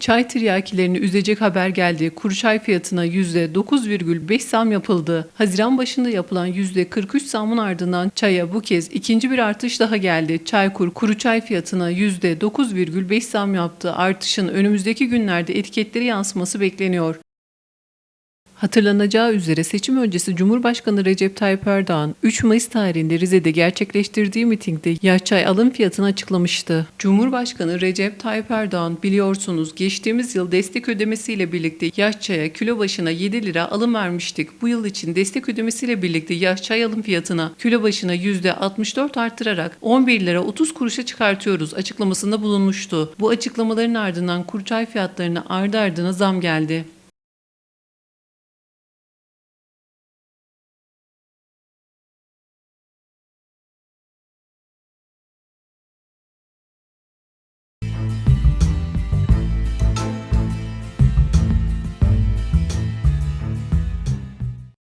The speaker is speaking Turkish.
Çay tiryakilerini üzecek haber geldi. Kuru çay fiyatına %9,5 zam yapıldı. Haziran başında yapılan %43 zamın ardından çaya bu kez ikinci bir artış daha geldi. Çaykur kuru çay fiyatına %9,5 zam yaptı. Artışın önümüzdeki günlerde etiketleri yansıması bekleniyor. Hatırlanacağı üzere seçim öncesi Cumhurbaşkanı Recep Tayyip Erdoğan 3 Mayıs tarihinde Rize'de gerçekleştirdiği mitingde yaş çay alım fiyatını açıklamıştı. Cumhurbaşkanı Recep Tayyip Erdoğan biliyorsunuz geçtiğimiz yıl destek ödemesiyle birlikte yaş çaya kilo başına 7 lira alım vermiştik. Bu yıl için destek ödemesiyle birlikte yaş çay alım fiyatına kilo başına %64 artırarak 11 lira 30 kuruşa çıkartıyoruz açıklamasında bulunmuştu. Bu açıklamaların ardından kuru çay fiyatlarına ardı ardına zam geldi.